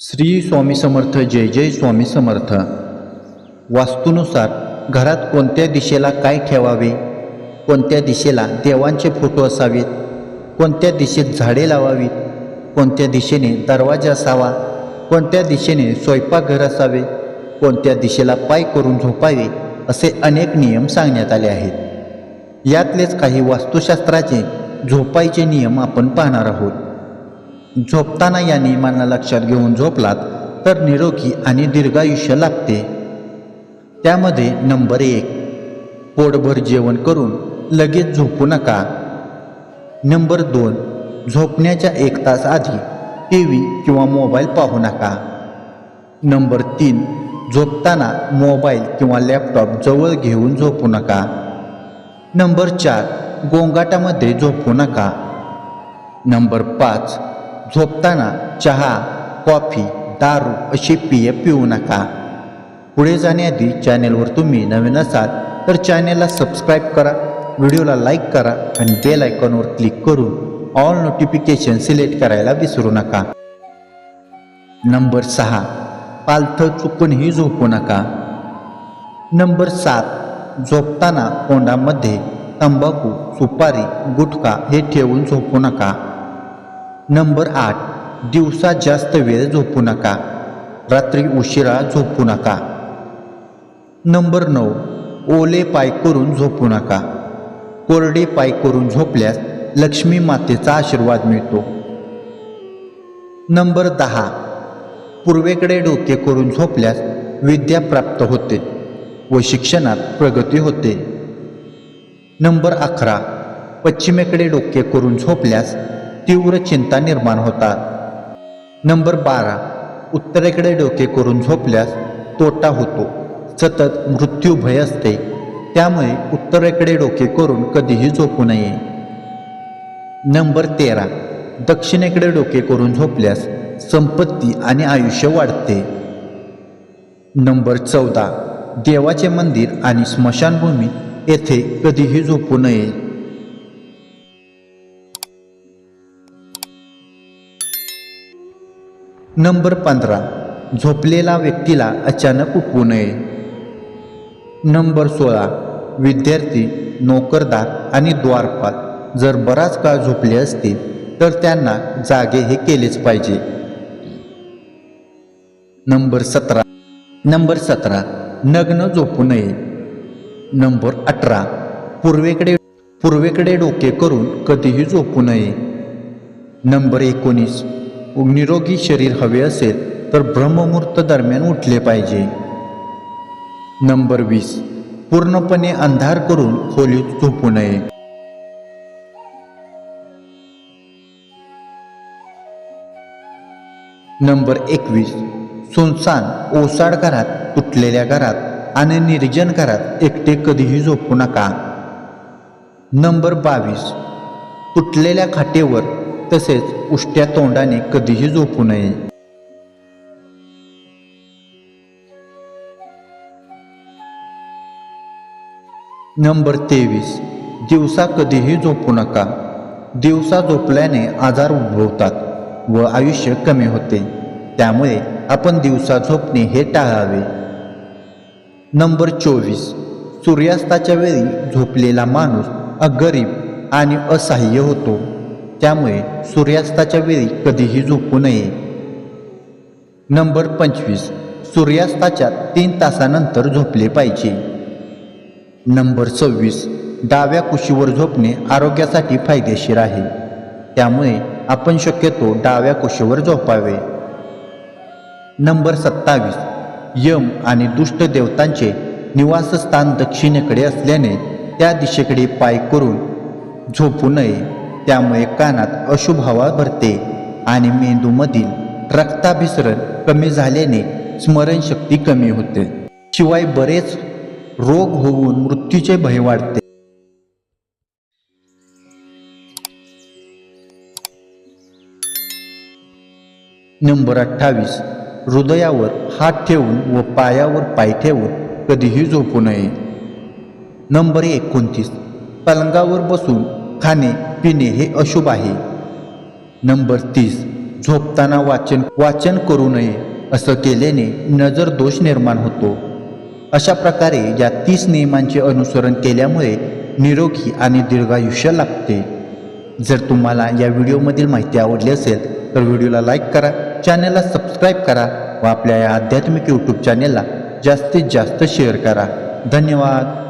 श्री स्वामी समर्थ जय जय स्वामी समर्थ. वास्तूनुसार घरात कोणत्या दिशेला काय ठेवावे कोणत्या दिशेला देवांचे फोटो असावेत कोणत्या दिशेत झाडे लावावीत कोणत्या दिशेने दरवाजा असावा कोणत्या दिशेने स्वयंपाकघर असावे कोणत्या दिशेला पाय करून झोपावे असे अनेक नियम सांगण्यात आले आहेत. यातलेच काही वास्तुशास्त्राचे झोपायचे नियम आपण पाहणार आहोत. झोपताना या नियमांना लक्षात घेऊन झोपलात तर निरोगी आणि दीर्घायुष्य लाभते. त्यामध्ये नंबर एक पोटभर जेवण करून लगेच झोपू नका. नंबर दोन झोपण्याच्या एक तास आधी टी व्ही किंवा मोबाईल पाहू नका. नंबर तीन झोपताना मोबाईल किंवा लॅपटॉप जवळ घेऊन झोपू नका. नंबर चार गोंगाटामध्ये झोपू नका. नंबर पाच झोपताना चहा कॉफी दारू अशी पिये पिऊ नका. पुढे जाण्याआधी चॅनेलवर तुम्ही नवीन असाल तर चॅनेलला सबस्क्राईब करा व्हिडिओला लाईक करा आणि बेल आयकॉनवर क्लिक करून ऑल नोटिफिकेशन सिलेक्ट करायला विसरू नका. नंबर सहा पालथं चुकूनही झोपू नका. नंबर सात झोपताना तोंडामध्ये तंबाखू सुपारी गुटखा हे ठेवून झोपू नका. नंबर आठ दिवसा जास्त वेळ झोपू नका. रात्री उशिरा झोपू नका. नंबर नऊ ओले पाय करून झोपू नका. कोरडे पाय करून झोपल्यास लक्ष्मी मातेचा आशीर्वाद मिळतो. नंबर दहा पूर्वेकडे डोके करून झोपल्यास विद्या प्राप्त होते व शिक्षणात प्रगती होते. नंबर अकरा पश्चिमेकडे डोके करून झोपल्यास तीव्र चिंता निर्माण होतात. नंबर बारा. उत्तरेकडे डोके करून झोपल्यास तोटा होतो. सतत मृत्यू भय असते. त्यामुळे उत्तरेकडे डोके करून कधीही झोपू नये. नंबर तेरा. दक्षिणेकडे डोके करून झोपल्यास संपत्ती आणि आयुष्य वाढते. नंबर चौदा. देवाचे मंदिर आणि स्मशानभूमी येथे कधीही झोपू नये. नंबर पंधरा. झोपलेला व्यक्तीला अचानक उठवू नये. नंबर सोळा. विद्यार्थी नोकरदार आणि द्वारपाल जर बराच काळ झोपले असतील तर त्यांना जागे हे केलेच पाहिजे. नंबर सतरा. नंबर सतरा. नग्न झोपू नये. नंबर अठरा. पूर्वेकडे पूर्वेकडे डोके करून कधीही झोपू नये. नंबर एकोणीस. निरोगी शरीर हवे असेल तर ब्रह्ममुहूर्त दरम्यान उठले पाहिजे. नंबर वीस. पूर्णपणे अंधार करून खोलीत झोपू नये. नंबर एकवीस. सुनसान ओसाड घरात तुटलेल्या घरात आणि निर्जन घरात एकटे कधीही झोपू नका. नंबर बावीस. तुटलेल्या खाटेवर तसेच उष्ट्या तोंडाने कधीही झोपू नये. नंबर तेवीस. दिवसा कधीही झोपू नका. दिवसा झोपल्याने आजार उद्भवतात व आयुष्य कमी होते. त्यामुळे आपण दिवसा झोपणे हे टाळावे. नंबर चोवीस. सूर्यास्ताच्या वेळी झोपलेला माणूस अगरीब आणि असहाय्य होतो. त्यामुळे सूर्यास्ताच्या वेळी कधीही झोपू नये. नंबर पंचवीस. सूर्यास्ताच्या तीन तासानंतर झोपले पाहिजे. नंबर सव्वीस. डाव्या कुशीवर झोपणे आरोग्यासाठी फायदेशीर आहे. त्यामुळे आपण शक्यतो डाव्या कुशीवर झोपावे. नंबर सत्तावीस. यम आणि दुष्ट देवतांचे निवासस्थान दक्षिणेकडे असल्याने त्या दिशेकडे पाय करून झोपू नये. त्यामुळे कानात अशुभ हवा भरते आणि मेंदूमधील रक्ताभिसरण कमी झाल्याने स्मरणशक्ती कमी होते. शिवाय बरेच रोग होऊन मृत्यूचे भय वाढते. नंबर अठ्ठावीस. हृदयावर हात ठेवून व पायावर पाय ठेवून कधीही झोपू नये. नंबर एकोणतीस. पलंगावर बसून खाणे पिणे हे अशुभ आहे. नंबर तीस. झोपताना वाचन वाचन करू नये असं केल्याने नजर दोष निर्माण होतो. अशा प्रकारे या तीस नियमांचे अनुसरण केल्यामुळे निरोगी आणि दीर्घायुष्य लाभते. जर तुम्हाला या व्हिडिओमधील माहिती आवडली असेल तर व्हिडिओला लाईक करा चॅनलला सबस्क्राईब करा व आपल्या या आध्यात्मिक यूट्यूब चॅनेलला जास्तीत जास्त शेअर करा. धन्यवाद.